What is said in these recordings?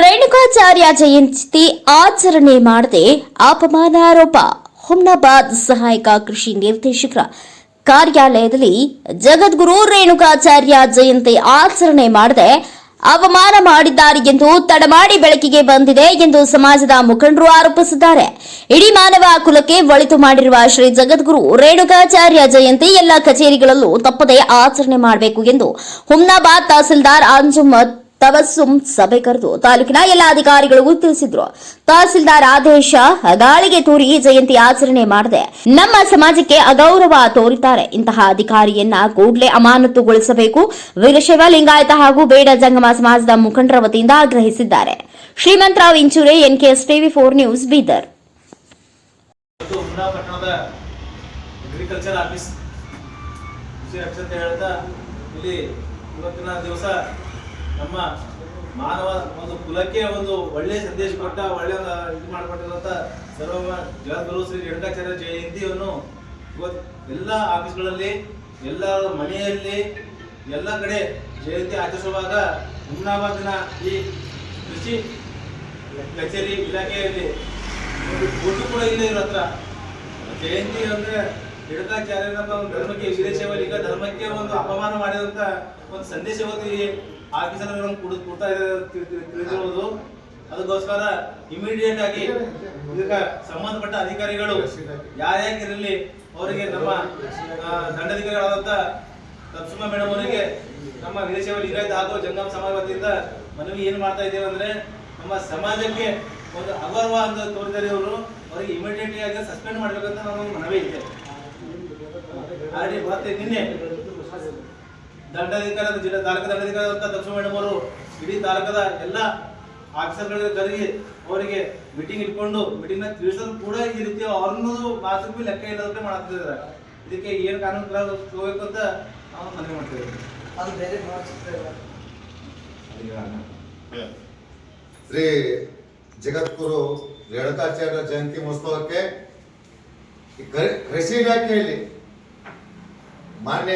ರೇಣುಕಾಚಾರ್ಯ ಜಯಂತಿ ಆಚರಣೆ ಮಾಡದೆ ಅಪಮಾನ ಆರೋಪ ಹುಮ್ನಾಬಾದ್ ಸಹಾಯಕ ಕೃಷಿ ನಿರ್ದೇಶಕರ ಕಾರ್ಯಾಲಯದಲ್ಲಿ ಜಗದ್ಗುರು ರೇಣುಕಾಚಾರ್ಯ ಜಯಂತಿ ಆಚರಣೆ ಮಾಡದೆ ಅವಮಾನ ಮಾಡಿದ್ದಾರೆ ಎಂದು ತಡಮಾಡಿ ಬೆಳಕಿಗೆ ಬಂದಿದೆ ಎಂದು ಸಮಾಜದ ಮುಖಂಡರು ಆರೋಪಿಸಿದ್ದಾರೆ. ಇಡೀ ಮಾನವ ಕುಲಕ್ಕೆ ಒಳಿತು ಮಾಡಿರುವ ಶ್ರೀ ಜಗದ್ಗುರು ರೇಣುಕಾಚಾರ್ಯ ಜಯಂತಿ ಎಲ್ಲ ಕಚೇರಿಗಳಲ್ಲೂ ತಪ್ಪದೇ ಆಚರಣೆ ಮಾಡಬೇಕು ಎಂದು ಹುಮ್ನಾಬಾದ್ ತಹಸೀಲ್ದಾರ್ ಅಂಜುಮ್ ತಬಸ್ಸುಂ ಸಭೆ ಕರೆದು ತಾಲೂಕಿನ ಎಲ್ಲ ಅಧಿಕಾರಿಗಳಿಗೂ ತಿಳಿಸಿದ್ರು. ತಹಸೀಲ್ದಾರ್ ಆದೇಶ ಗಾಳಿಗೆ ತೂರಿ ಜಯಂತಿ ಆಚರಣೆ ಮಾಡದೆ ನಮ್ಮ ಸಮಾಜಕ್ಕೆ ಅಗೌರವ ತೋರಿದ್ದಾರೆ. ಇಂತಹ ಅಧಿಕಾರಿಯನ್ನ ಕೂಡಲೇ ಅಮಾನತುಗೊಳಿಸಬೇಕು. ವೀರಶೈವ ಲಿಂಗಾಯತ ಹಾಗೂ ಬೇಡ ಜಂಗಮ ಸಮಾಜದ ಮುಖಂಡರ ವತಿಯಿಂದ ಆಗ್ರಹಿಸಿದ್ದಾರೆ. Shrimantrao Inchure NKS TV four news, Bidar. ಇವತ್ತಿನ ದಿವಸ ನಮ್ಮ ಮಾನವ ಒಂದು ಕುಲಕ್ಕೆ ಒಂದು ಒಳ್ಳೆ ಸಂದೇಶ ಕೊಟ್ಟ, ಒಳ್ಳೆ ಇದು ಮಾಡಿಕೊಟ್ಟಿರುವಂತ ಸರ್ವ ಜಗದ್ಗುರು ಶ್ರೀ ರೇಣುಕಾಚಾರ್ಯ ಜಯಂತಿಯನ್ನು ಎಲ್ಲ ಆಫೀಸ್ಗಳಲ್ಲಿ, ಎಲ್ಲ ಮನೆಯಲ್ಲಿ, ಎಲ್ಲ ಕಡೆ ಜಯಂತಿ ಆಚರಿಸುವಾಗ ಹುಮ್ನಾಬಾದ್ನ ಈ ಕೃಷಿ ಕಚೇರಿ ಇಲಾಖೆಯಲ್ಲಿ ಒಂದು ಕೂಡ ಇಲ್ಲ ಇರೋ ಹತ್ರ ಜಯಂತಿ ಅಂದ್ರೆ ಹಿಡಕಾಚಾರ್ಯನಪ್ಪ ಒಂದು ಧರ್ಮಕ್ಕೆ ವೀರಶೈವ ಧರ್ಮಕ್ಕೆ ಒಂದು ಅಪಮಾನ ಮಾಡಿದಂತ ಒಂದು ಇವತ್ತು ಈ ಆಫೀಸರ್ ಕೊಡ್ ಕೊಡ್ತಾ ತಿಳಿದಿರುವುದು ಅದಕ್ಕೋಸ್ಕರ ಇಮಿಡಿಯೇಟ್ ಆಗಿ ಇದಕ್ಕೆ ಸಂಬಂಧಪಟ್ಟ ಅಧಿಕಾರಿಗಳು ಯಾರ್ಯಾಕಿರಲಿ ಅವರಿಗೆ ನಮ್ಮ ಆ, ದಂಡಾಧಿಕಾರಿಗಳಾದಂತ ತಪ್ಸುಮ ಮೇಡಮ್ ಅವರಿಗೆ ನಮ್ಮ ವಿದೇಶವಲ್ಲಿ ಲಿಂಗಾಯತ ಹಾಗೂ ಜಂಗಮ ಸಮಾಜ ವತಿಯಿಂದ ಮನವಿ ಏನು ಮಾಡ್ತಾ ಇದ್ದೇವೆ ಅಂದ್ರೆ ನಮ್ಮ ಸಮಾಜಕ್ಕೆ ಒಂದು ಅಗೌರವ ಅಂತ ತೋರಿದರೆ ಅವರು ಅವರಿಗೆ ಇಮಿಡಿಯೇಟ್ಲಿ ಆಗಿ ಸಸ್ಪೆಂಡ್ ಮಾಡಬೇಕಂತ ನಮ್ಮ ಮನವಿ ಇದೆ ಆಲ್ರೆಡಿ ಮತ್ತೆ ನಿನ್ನೆ ದಂಡಾಧಿಕಾರಿ ಜಿಲ್ಲಾ ತಾಲೂಕು ದಂಡಾಧಿಕಾರಿ ದರ್ಶನ ತಪ್ಸು ಮೇಡಮ್ ಅವರು ಇಡೀ ತಾಲೂಕದ ಎಲ್ಲ ಆಫೀಸರ್ಗಳಿಗೆ ಕರೆಗಿ ಅವರಿಗೆ ಮೀಟಿಂಗ್ ಇಟ್ಕೊಂಡು ಮೀಟಿಂಗ್ನ ತಿಳಿಸೋದು ಕೂಡ ಈ ರೀತಿ ಅವ್ರನ್ನದು ಮಾತು ಬಿ ಲೆಕ್ಕ ಇಲ್ಲದಂತೆ ಮಾಡ್ತಿದ್ದಾರೆ ಇದಕ್ಕೆ ಏನು ಕಾನೂನು ಕ್ರಮ ತಗೋಬೇಕು ಅಂತ ನಾವು ಮನವಿ ಮಾಡ್ತಿದ್ದೇವೆ ಅದು ಬೇರೆ ಮಾಡ್ತಿರ್ತೇವೆ ಶ್ರೀ ಜಗದ್ಗುರು ರೇಣುಕಾಚಾರ್ಯ ಜಯಂತಿ ಮಹೋತ್ಸವಕ್ಕೆ ಕೃಷಿ ಇಲಾಖೆಯಲ್ಲಿ ಮಾನ್ಯ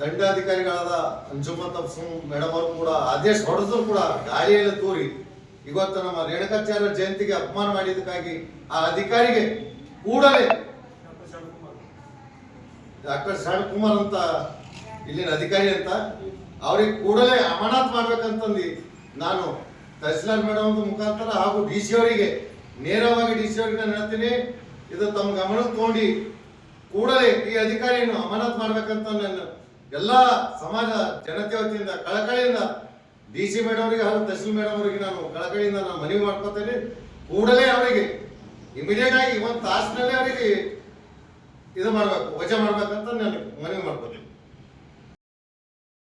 ದಂಡಾಧಿಕಾರಿಗಳಾದ ಅಂಜುಮ್ಮ ತಪ್ಸು ಮೇಡಮ್ ಅವರು ಕೂಡ ಆದೇಶ ಹೊಡೆದ್ರು ಕೂಡ ಗಾಳಿಯಲ್ಲಿ ತೂರಿ ಇವತ್ತು ನಮ್ಮ ರೇಣುಕಾಚಾರ್ಯ ಜಯಂತಿಗೆ ಅಪಮಾನ ಮಾಡಿದ್ದಕ್ಕಾಗಿ ಆ ಅಧಿಕಾರಿಗೆ ಕೂಡಲೇ ಡಾಕ್ಟರ್ ಶರಣ್ ಕುಮಾರ್ ಅಂತ, ಇಲ್ಲಿನ ಅಧಿಕಾರಿ ಅಂತ, ಅವ್ರಿಗೆ ಕೂಡಲೇ ಅಮಾನತ್ ಮಾಡ್ಬೇಕಂತಂದು ನಾನು ತಹಸೀಲ್ದಾರ್ ಮೇಡಮ್ ಮುಖಾಂತರ ಹಾಗೂ ಡಿ ಸಿ ಅವರಿಗೆ ನೇರವಾಗಿ ಡಿ ಸಿ ಅವರಿಗೆ ನಾನು ಹೇಳ್ತೀನಿ, ಇದು ತಮ್ಮ ಗಮನಕ್ಕೆ ತಗೊಂಡು ಕೂಡಲೇ ಈ ಅಧಿಕಾರಿಯನ್ನು ಅಮಾನತ್ ಮಾಡ್ಬೇಕಂತ ನಾನು ಎಲ್ಲ ಸಮಾಜ ಜನತೆ ವತಿಯಿಂದ, ಕಳಕಳಿಯಿಂದ, ಡಿ ಸಿ ಮೇಡಮ್ ಅವರಿಗೆ ಹಾಗೂ ತಹಸೀಲ್ ಮೇಡಮ್ ಅವರಿಗೆ ನಾನು ಕಳಕಳಿಯಿಂದ ನಾನು ಮನವಿ ಮಾಡ್ಕೊತೇನೆ. ಕೂಡಲೇ ಅವರಿಗೆ ಇಮಿಡಿಯೇಟ್ ಆಗಿ ಒಂದು ತಾಸಿನಲ್ಲೇ ಅವರಿಗೆ ಇದು ಮಾಡ್ಬೇಕು, ವಜಾ ಮಾಡ್ಬೇಕಂತ